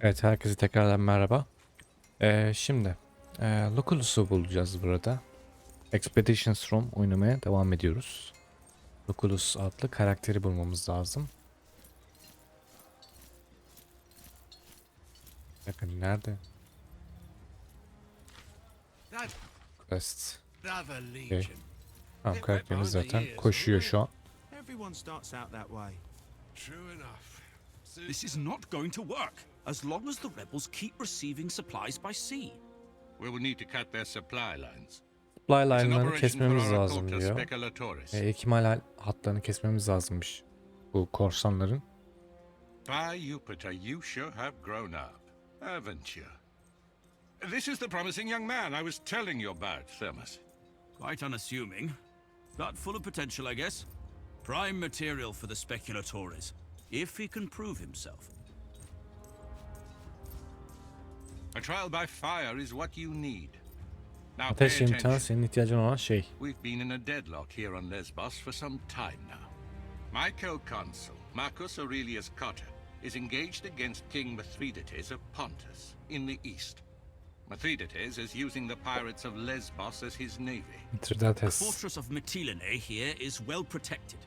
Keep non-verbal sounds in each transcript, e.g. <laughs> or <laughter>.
Evet herkese tekrardan merhaba. Ee, şimdi e, Loculus'u bulacağız burada. Expeditions Room oynamaya devam ediyoruz. Loculus adlı karakteri bulmamız lazım. Bakın nerede? That Quest. brother Legion. Tamam karakterimiz zaten koşuyor şu an. Everyone starts out that way. True enough. This is not going to work as long as the rebels keep receiving supplies by sea. We will need to cut their supply lines. Supply It's an line'larını operation kesmemiz for our lazım culta diyor. speculatores. E, ikmal hatlarını kesmemiz lazımmış. Bu korsanların. By Jupiter, you sure have grown up, haven't you? This is the promising young man I was telling you about, Thermos. Quite unassuming, but full of potential, I guess. Prime material for the speculatores, if he can prove himself. A trial by fire is what you need. Now pay Ateş imtihanı attention. ihtiyacın olan şey. We've been in a deadlock here on Lesbos for some time now. My co-consul, Marcus Aurelius Cotta, is engaged against King Mithridates of Pontus in the east. Mithridates is using the pirates of Lesbos as his navy. The Tridates. fortress of Mytilene here is well protected,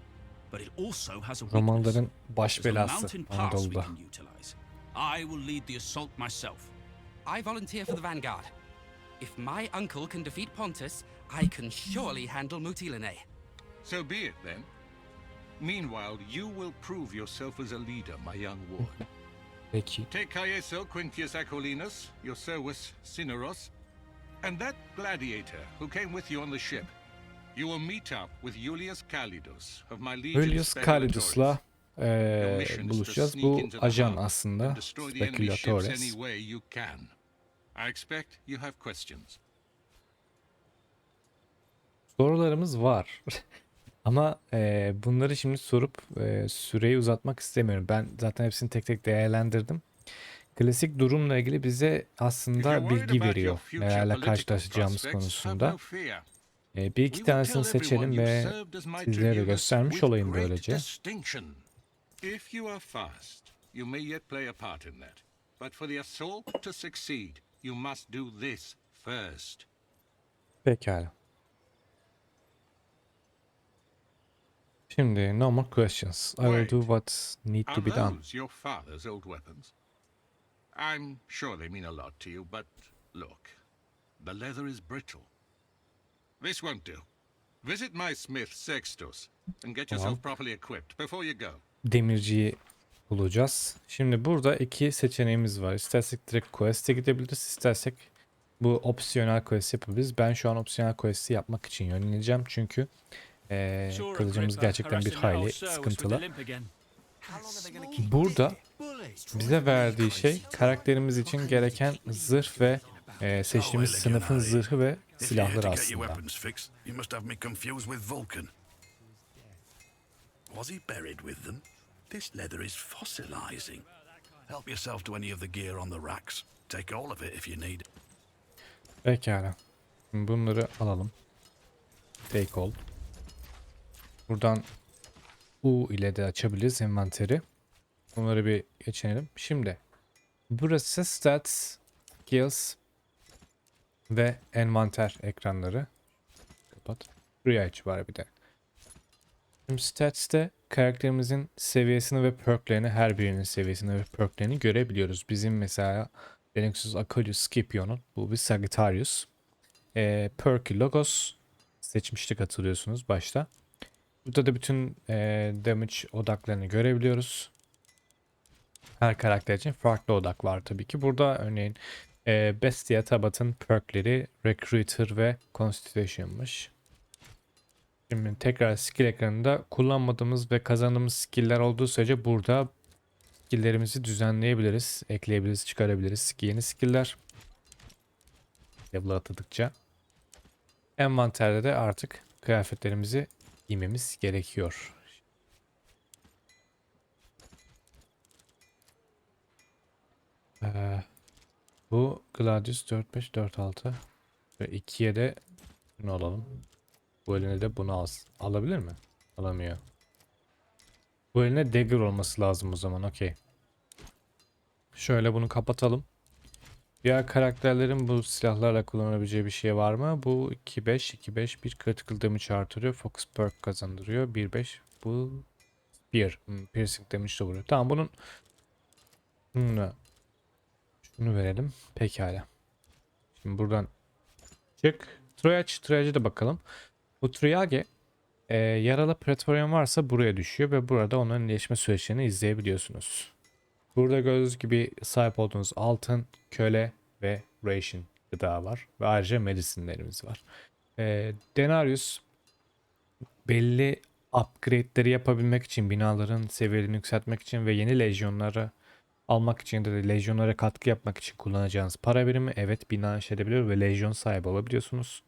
but it also has a weakness. Romanların baş There's a belası mountain pass we Anadolu'da. can utilize. I will lead the assault myself. I volunteer for the vanguard. If my uncle can defeat Pontus, I can surely handle Mutilene. So be it then. Meanwhile, you will prove yourself as a leader, my young ward. Peki. <laughs> Take Caeso Quintius Acollinus, your Servus Cineros, and that gladiator who came with you on the ship. You will meet up with Julius Calidus of my legion Julius Speculatores. Calidus'la To buluşacağız. Bu ajan aslında. questions. Sorularımız var. <laughs> Ama eee, bunları şimdi sorup eee, süreyi uzatmak istemiyorum. Ben zaten hepsini tek tek değerlendirdim. Klasik durumla ilgili bize aslında bilgi veriyor. Nelerle karşılaşacağımız konusunda. Eee, bir iki tanesini seçelim ve sizlere de göstermiş olayım böylece. If you are fast, you may yet play a part in that. But for the assault to succeed, you must do this first. Pekala. Şimdi no more questions. I will do what need to be done. those your father's old weapons? I'm sure they mean a lot to you, but look, the leather is brittle. This won't do. Visit my smith Sextus and get yourself properly equipped before you go. Demirciyi bulacağız. Şimdi burada iki seçeneğimiz var. İstersek direkt quest'e gidebiliriz. istersek bu opsiyonel quest yapabiliriz. Ben şu an opsiyonel quest'i yapmak için yöneleceğim. Çünkü eee kılıcımız gerçekten bir hayli sıkıntılı. Burada bize verdiği şey karakterimiz için gereken zırh ve eee, seçtiğimiz sınıfın zırhı ve silahları aslında. Was he buried with them? This leather is fossilizing. Help yourself to any of the gear on the racks. Take all of it if you need. Pekala. Bunları alalım. Take all. Buradan U ile de açabiliriz envanteri. Bunları bir geçelim. Şimdi burası stats, skills ve envanter ekranları. Kapat. Buraya aç var bir de. Şimdi stats'te karakterimizin seviyesini ve perklerini her birinin seviyesini ve perklerini görebiliyoruz. Bizim mesela Lennoxus Acolius Scipio'nun bu bir Sagittarius. Ee, Perky Logos seçmiştik hatırlıyorsunuz başta. Burada da bütün e, damage odaklarını görebiliyoruz. Her karakter için farklı odak var tabii ki. Burada örneğin e, Bestia Tabat'ın perkleri Recruiter ve Constitution'mış. Şimdi tekrar skill ekranında kullanmadığımız ve kazandığımız skill'ler olduğu sürece burada skill'lerimizi düzenleyebiliriz, ekleyebiliriz, çıkarabiliriz. Yeni skill'ler level atladıkça envanterde de artık kıyafetlerimizi giymemiz gerekiyor. Ee, bu Gladius 4546 ve 2'ye de bunu alalım. Bu eline de bunu al alabilir mi? Alamıyor. Bu eline dagger olması lazım o zaman. Okey. Şöyle bunu kapatalım. Diğer karakterlerin bu silahlarla kullanabileceği bir şey var mı? Bu 2-5, 2-5 bir critical damage artırıyor. Focus perk kazandırıyor. 1-5 bu 1. Hmm, piercing damage de vuruyor. Tamam bunun şunu, şunu verelim. Pekala. Şimdi buradan çık. Triage, Triage'e de bakalım. Bu Triage e, yaralı Praetorian varsa buraya düşüyor ve burada onların iyileşme süreçlerini izleyebiliyorsunuz. Burada gördüğünüz gibi sahip olduğunuz altın, köle ve ration gıda var. Ve ayrıca medicinlerimiz var. E, Denarius belli upgrade'leri yapabilmek için, binaların seviyelerini yükseltmek için ve yeni lejyonları almak için de lejyonlara katkı yapmak için kullanacağınız para birimi evet bina işletebiliyor ve lejyon sahibi olabiliyorsunuz.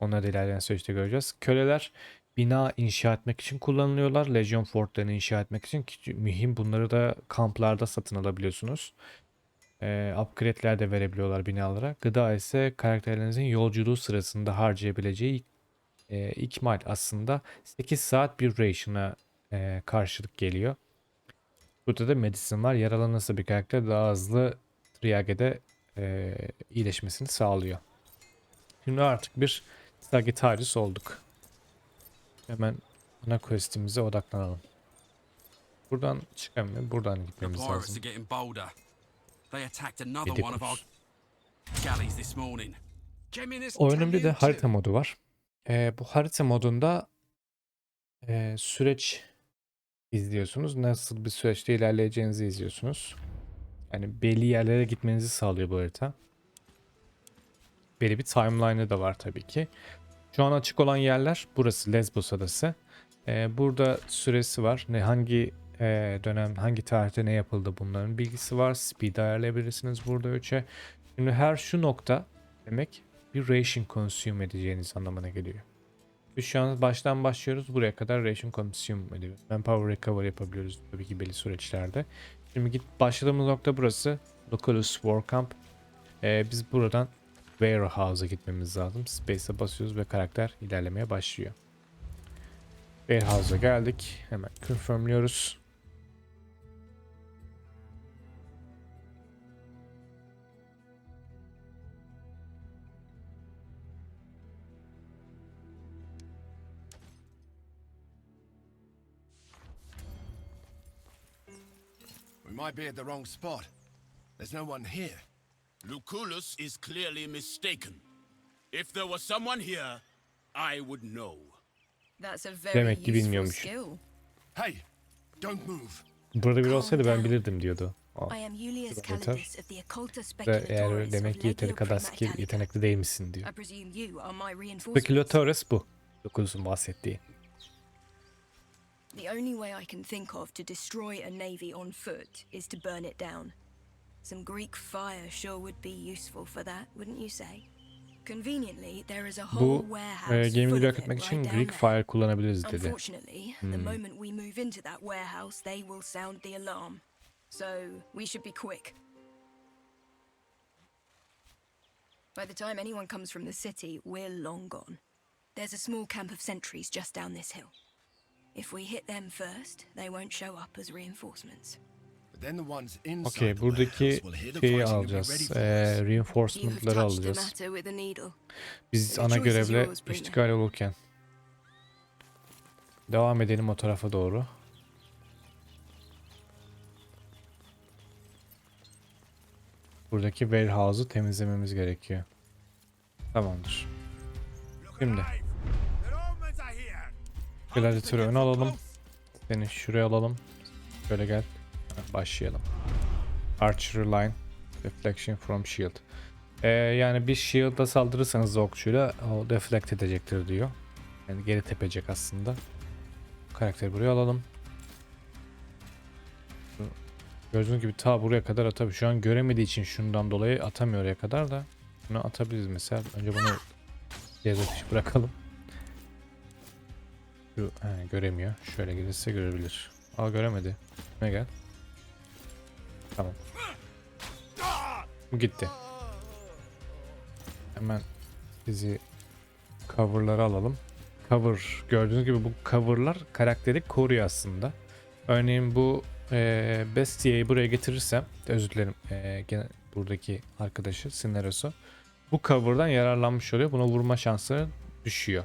Onları da ilerleyen süreçte göreceğiz. Köleler bina inşa etmek için kullanılıyorlar. Lejyon fortlarını inşa etmek için ki mühim bunları da kamplarda satın alabiliyorsunuz. Ee, upgrade'ler de verebiliyorlar binalara. Gıda ise karakterlerinizin yolculuğu sırasında harcayabileceği e, ikmal aslında 8 saat bir ration'a e, karşılık geliyor. Burada da medicine var. Yaralanırsa bir karakter daha hızlı Triage'de e, iyileşmesini sağlıyor. Şimdi artık bir Sagittarius olduk. Hemen ana questimize odaklanalım. Buradan çıkamıyor. Buradan gitmemiz lazım. Gidiyoruz. Oyunun bir de harita modu var. Ee, bu harita modunda e, süreç izliyorsunuz. Nasıl bir süreçte ilerleyeceğinizi izliyorsunuz. Yani belli yerlere gitmenizi sağlıyor bu harita. Belli bir timeline'ı da var tabii ki. Şu an açık olan yerler burası Lesbos adası. Ee, burada süresi var. Ne hangi e, dönem, hangi tarihte ne yapıldı bunların bilgisi var. Speed ayarlayabilirsiniz burada 3'e. Şimdi her şu nokta demek bir ration consume edeceğiniz anlamına geliyor. Biz şu an baştan başlıyoruz. Buraya kadar ration consume ediyor. Manpower recover yapabiliyoruz tabii ki belli süreçlerde. Şimdi git başladığımız nokta burası. Localus War Camp. Ee, biz buradan Warehouse'a gitmemiz lazım. Space'e basıyoruz ve karakter ilerlemeye başlıyor. Warehouse'a geldik. Hemen confirmliyoruz. We might be at the wrong spot. There's no one here. Lucullus is clearly mistaken. If there was someone here, I would know. That's a very Demek ki useful bilmiyormuş. skill. Hey, don't move. Burada biri olsaydı ben bilirdim diyordu. O. I am Julius Yeter. Calidus of the Occulta Ve Speculatoris eğer demek ki yeteri kadar Italica. yetenekli değil misin diyor. I presume you are my reinforcements. Speculatores bu. Dokulus'un bahsettiği. The only way I can think of to destroy a navy on foot is to burn it down. Some Greek fire sure would be useful for that, wouldn't you say? Conveniently, there is a whole Bu warehouse e, gemiyi full of it right için down Greek there. Fire kullanabiliriz dedi. Unfortunately, the hmm. moment we move into that warehouse, they will sound the alarm. So we should be quick. By the time anyone comes from the city, we're long gone. There's a small camp of sentries just down this hill. If we hit them first, they won't show up as reinforcements. Okey buradaki şeyi alacağız. Ee, reinforcement'ları alacağız. Biz ana görevle iştigal olurken. Devam edelim o tarafa doğru. Buradaki warehouse'u temizlememiz gerekiyor. Tamamdır. Şimdi Gladiatör'ü öne alalım. Seni şuraya alalım. Şöyle gel. Başlayalım. Archer line. Deflection from shield. Ee, yani bir shield'la saldırırsanız okçuyla o deflect edecektir diyor. Yani geri tepecek aslında. Karakteri buraya alalım. Gördüğünüz gibi ta buraya kadar atabilir. Şu an göremediği için şundan dolayı atamıyor oraya kadar da. Bunu atabiliriz mesela. Önce bunu devre dışı bırakalım. Şu, he, göremiyor. Şöyle gelirse görebilir. Aa göremedi. Ne gel. Tamam. Bu gitti. Hemen bizi cover'ları alalım. Cover gördüğünüz gibi bu cover'lar karakteri koruyor aslında. Örneğin bu e, Bestia'yı buraya getirirsem özür dilerim e, gene buradaki arkadaşı Sineros'u bu cover'dan yararlanmış oluyor. Buna vurma şansı düşüyor.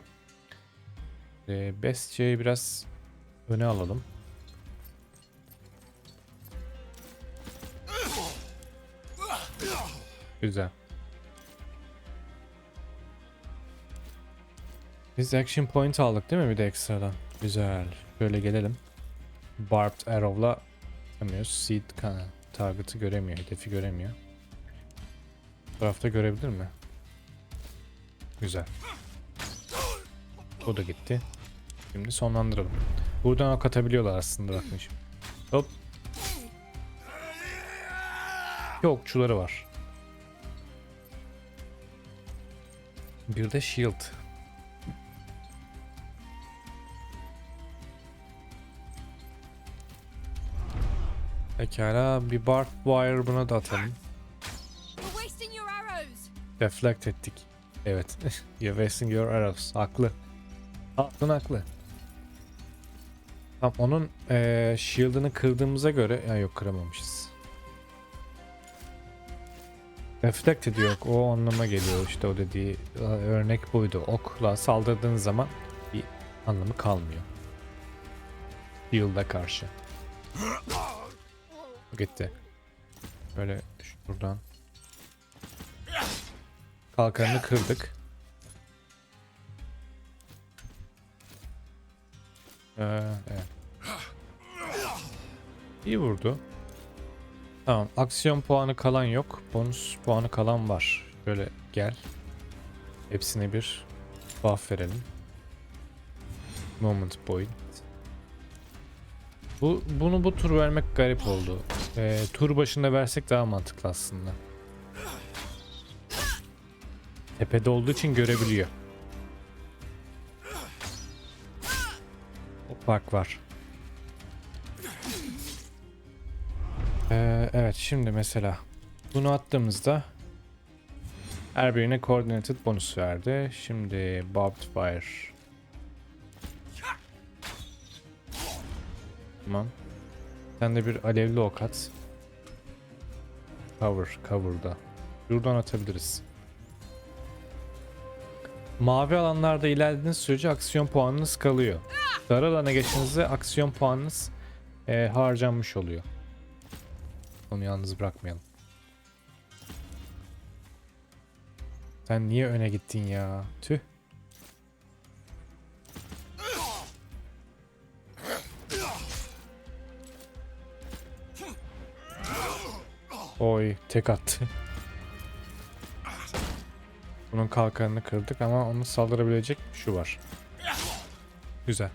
E, Bestia'yı biraz öne alalım. Güzel. Biz action point aldık değil mi bir de ekstradan? Güzel. Şöyle gelelim. Barbed Arrow'la yapamıyoruz. Seed target'ı göremiyor, hedefi göremiyor. Bu tarafta görebilir mi? Güzel. O da gitti. Şimdi sonlandıralım. Buradan ok atabiliyorlar aslında bakın şimdi. Hop. İki okçuları var. Bir de shield. Pekala bir barbed wire buna da atalım. Deflect ettik. Evet. <laughs> You're wasting your arrows. Haklı. Haklı haklı. Tamam onun eee shield'ını kırdığımıza göre ya yok kıramamışız. Deflect ediyor. O anlama geliyor işte o dediği e, örnek buydu. Okla saldırdığınız zaman bir anlamı kalmıyor. Shield'a karşı. <gasps> Gitti. Böyle şuradan Kalkanını kırdık. Ee, evet. İyi vurdu. Tamam. Aksiyon puanı kalan yok. Bonus puanı kalan var. Şöyle gel. Hepsine bir buff verelim. Moment point. Bu, bunu bu tur vermek garip oldu. Ee, tur başında versek daha mantıklı aslında. Tepede olduğu için görebiliyor. O fark var. Evet şimdi mesela bunu attığımızda her birine coordinated bonus verdi. Şimdi barbed fire. Tamam. Sen de bir alevli ok at. Cover, cover'da. Buradan atabiliriz. Mavi alanlarda ilerlediğiniz sürece aksiyon puanınız kalıyor. Sarı alana geçtiğinizde aksiyon puanınız eee, harcanmış oluyor. Onu yalnız bırakmayalım. Sen niye öne gittin ya? Tüh. Oy tek attı. Bunun kalkanını kırdık ama onu saldırabilecek şu var. Güzel.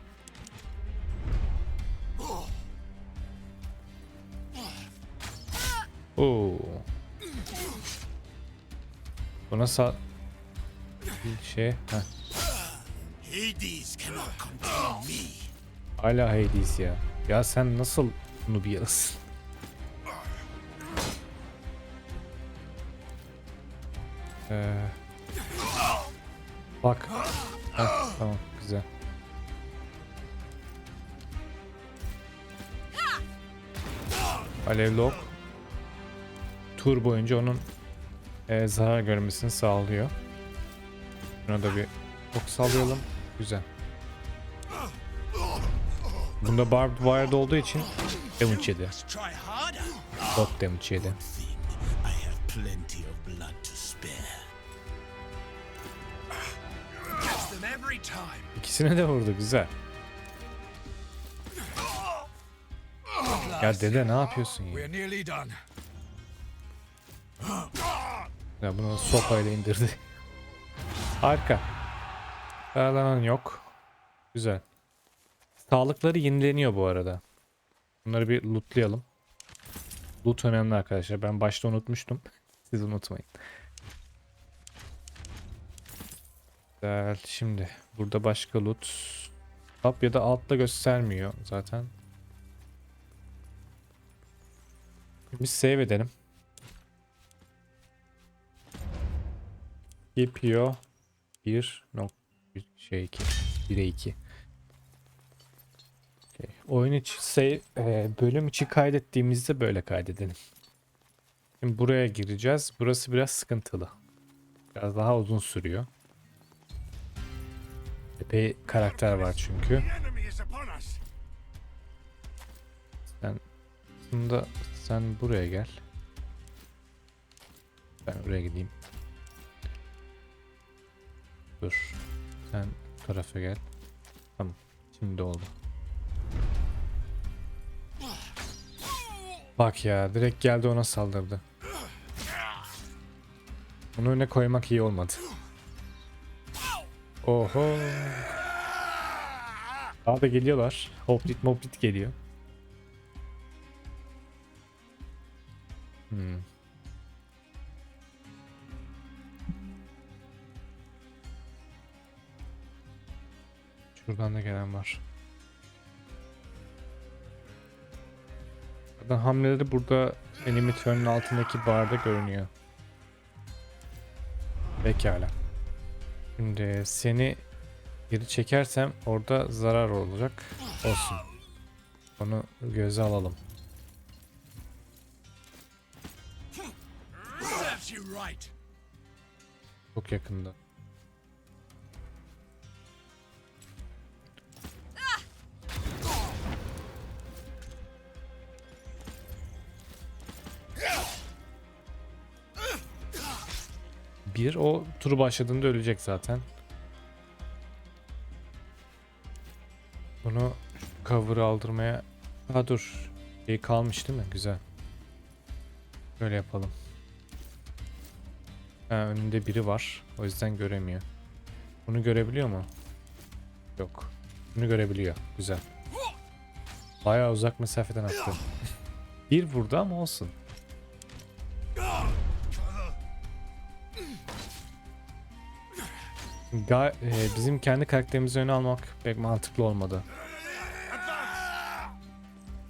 Oo. Buna sal... Bir şey... Heh. Hala Hades ya. Ya sen nasıl Nubias'ın? Ee, bak. Heh, tamam güzel. Alevli ok. Tur boyunca onun e, zarar görmesini sağlıyor. Buna da bir ok sallayalım. Güzel. Bunda barbed wire olduğu için damage yedi. Dot damage yedi. İkisine de vurdu güzel. Ya dede ne yapıyorsun ya? Ya bunu sopayla indirdi. Harika. Yaralanan yok. Güzel. Sağlıkları yenileniyor bu arada. Bunları bir lootlayalım. Loot önemli arkadaşlar. Ben başta unutmuştum. <laughs> Siz unutmayın. Güzel. Şimdi burada başka loot. Top ya da altta göstermiyor zaten. Biz save edelim. Yapıyor. 1 nok bir şey 2. 1'e 2. Okey. Oyun içi save, e, bölüm içi kaydettiğimizde böyle kaydedelim. Şimdi buraya gireceğiz. Burası biraz sıkıntılı. Biraz daha uzun sürüyor. Epey karakter var çünkü. Sen bunda sen buraya gel. Ben oraya gideyim. Dur. Sen tarafa gel. Tamam. Şimdi oldu. Bak ya direkt geldi ona saldırdı. Bunu öne koymak iyi olmadı. Oho. Daha da geliyorlar. Hoplit moplit geliyor. Hmm. Şuradan da gelen var. Zaten hamleleri burada turn'un altındaki barda görünüyor. Pekala. Şimdi seni geri çekersem orada zarar olacak. Olsun. Onu göze alalım. Çok yakında. Bir o turu başladığında ölecek zaten. Bunu cover aldırmaya... Ha dur. Şey kalmış değil mi? Güzel. Böyle yapalım. Ha, önünde biri var. O yüzden göremiyor. Bunu görebiliyor mu? Yok. Bunu görebiliyor. Güzel. Bayağı uzak mesafeden attı. bir vurdu ama olsun. Ga e, bizim kendi karakterimizi öne almak pek mantıklı olmadı.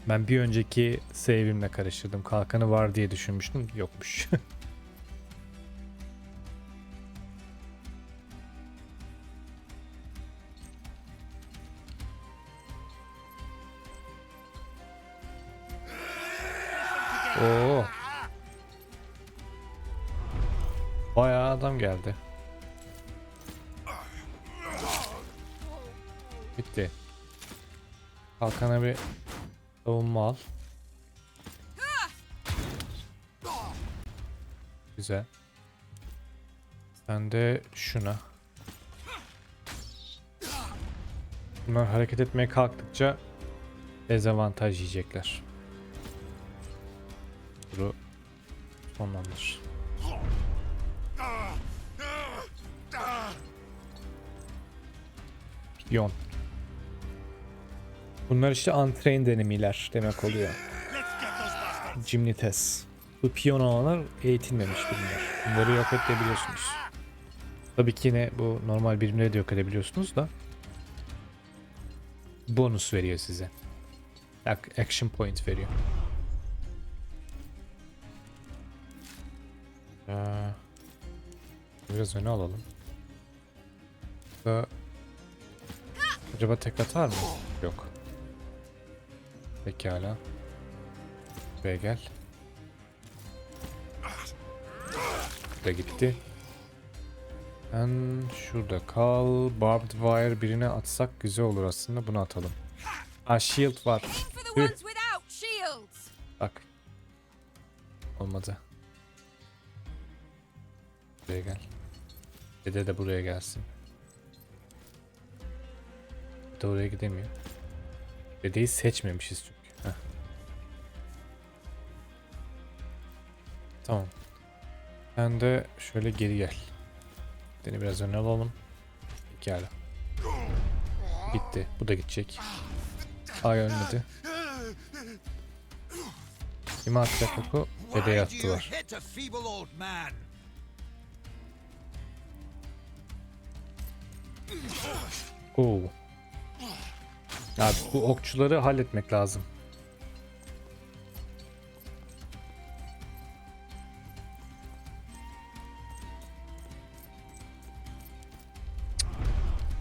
Ben bir önceki save'imle karıştırdım. Kalkanı var diye düşünmüştüm. Yokmuş. <laughs> Oo. Bayağı adam geldi. Bitti. Kalkana bir savunma al. Güzel. Sen de şuna. Bunlar hareket etmeye kalktıkça dezavantaj yiyecekler. Turu sonlandır. Piyon. Bunlar işte untrained enemiler demek oluyor. Gymnites. Bu piyon olanlar eğitilmemiş birimler. Bunları yok edebiliyorsunuz. Tabii ki yine bu normal birimleri de yok edebiliyorsunuz da. Bonus veriyor size. Ac- Action point veriyor. Ee, biraz öne alalım. Acaba tek atar mı? Yok. Pekala. Buraya gel. Da gitti. Sen şurada kal. Barbed wire birine atsak güzel olur aslında. Bunu atalım. Ha shield var. Tüh. Bak. Olmadı. Buraya gel. Dede de buraya gelsin. Dede oraya gidemiyor. Dedeyi seçmemişiz çünkü. Heh. Tamam. Sen de şöyle geri gel. Seni biraz öne alalım. Pekala. Gitti. Bu da gidecek. Ay ölmedi. Kime atacak oku? Dedeye attılar. Oo. Abi bu okçuları halletmek lazım.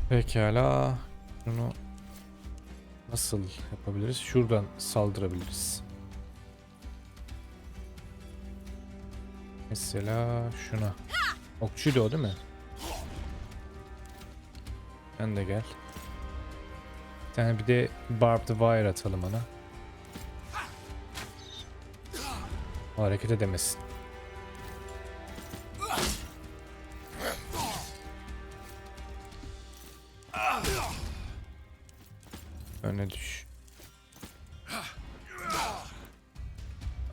Pekala. Şunu Nasıl yapabiliriz? Şuradan saldırabiliriz. Mesela şuna. Okçuydu o değil mi? Sen de gel. Bir tane bir de barbed wire atalım ona. O hareket edemesin. Öne düş.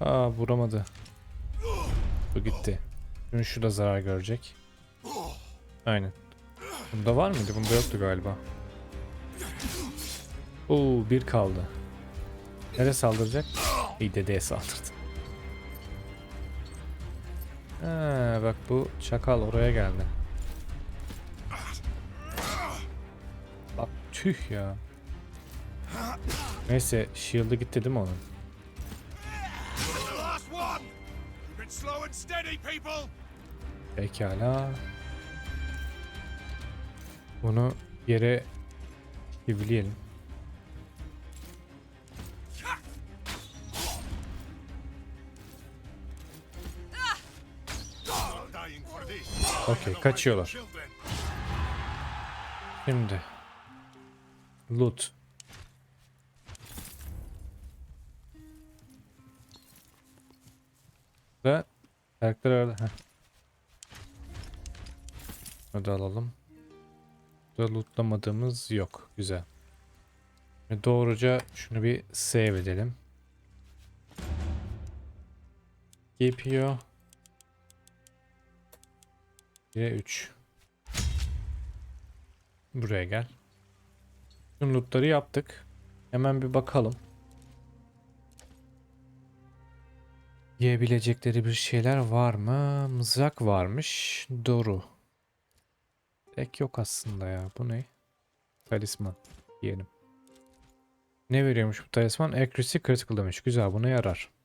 Aa vuramadı. Bu gitti. Şimdi şu da zarar görecek. Aynen. Bunda var mıydı? Bunda yoktu galiba. Oo bir kaldı. Nereye saldıracak? İyi dedeye saldırdı. Ha, bak bu çakal oraya geldi. Bak tüh ya. Neyse shield'ı gitti değil mi onun? Pekala. Bunu yere çivileyelim. Okey kaçıyorlar. Şimdi. Loot. Ve karakter arada. Heh. Hadi alalım. Burada lootlamadığımız yok. Güzel. Ve doğruca şunu bir save edelim. GPO 1'e 3 Buraya gel. Tüm lootları yaptık. Hemen bir bakalım. Yiyebilecekleri bir şeyler var mı? Mızrak varmış. Doğru. Tek yok aslında ya. Bu ne? Talisman. Yiyelim. Ne veriyormuş bu talisman? Accuracy critical demiş. Güzel buna yarar.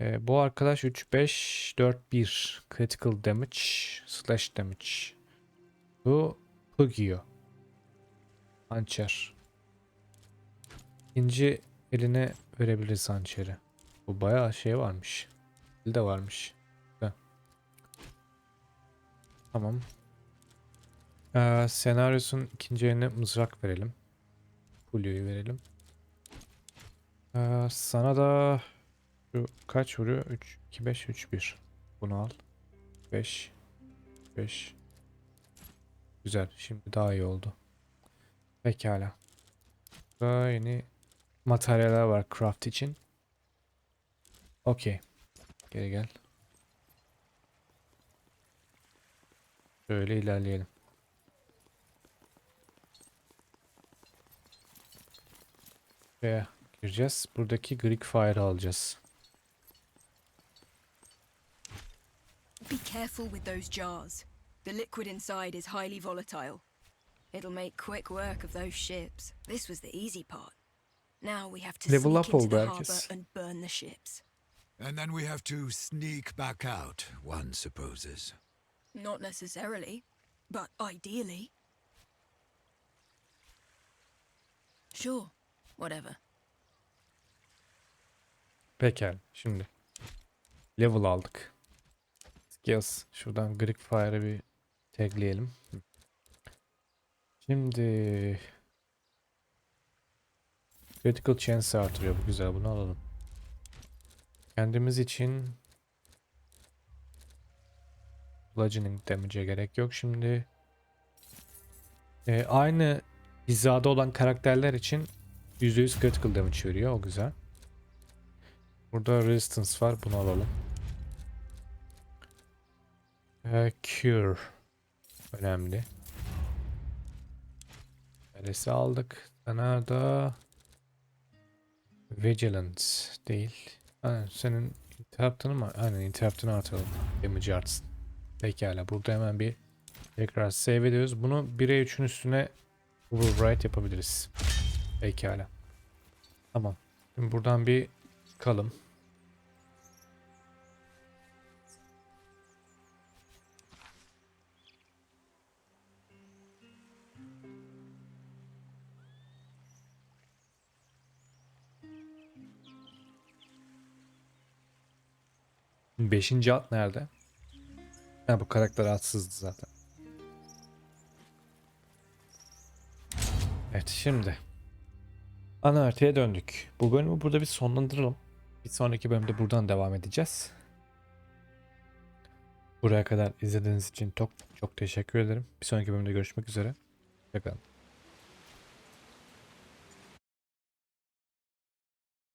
Ee, bu arkadaş 3 5 4 1 critical damage slash damage. Bu Pugio. Hançer. İkinci eline verebiliriz hançeri. Bu bayağı şey varmış. De varmış. Güzel. Tamam. Ee, senaryosun ikinci eline mızrak verelim. Pulio'yu verelim. Ee, sana da şu kaç vuruyor? 3, 2, 5, 3, 1. Bunu al. 5, 5. Güzel. Şimdi daha iyi oldu. Pekala. Daha yeni materyaller var craft için. Okey. Geri gel. Şöyle ilerleyelim. Buraya gireceğiz. Buradaki Greek Fire alacağız. Careful with those jars. The liquid inside is highly volatile. It'll make quick work of those ships. This was the easy part. Now we have to Level sneak up into the harbour and burn the ships. And then we have to sneak back out, one supposes. Not necessarily, but ideally. Sure, whatever. Pekala. Şimdi. Level aldık. Skills. Şuradan Greek Fire'ı bir tagleyelim. Şimdi Critical Chance artırıyor. Bu güzel. Bunu alalım. Kendimiz için Bludgeoning damage'e gerek yok. Şimdi e, aynı hizada olan karakterler için %100 critical damage veriyor. O güzel. Burada resistance var. Bunu alalım. Ee, cure. Önemli. Neresi aldık? Sana da Vigilance değil. Ha, senin interrupt'ını mı? Aynen interrupt'ını artıralım. Damage artsın. Pekala. Burada hemen bir tekrar save ediyoruz. Bunu 1'e 3'ün üstüne overwrite yapabiliriz. Pekala. Tamam. Şimdi buradan bir çıkalım. Beşinci at nerede? Ha bu karakter atsızdı zaten. Evet şimdi. Ana haritaya döndük. Bu bölümü burada bir sonlandıralım. Bir sonraki bölümde buradan devam edeceğiz. Buraya kadar izlediğiniz için çok çok teşekkür ederim. Bir sonraki bölümde görüşmek üzere. Hoşçakalın.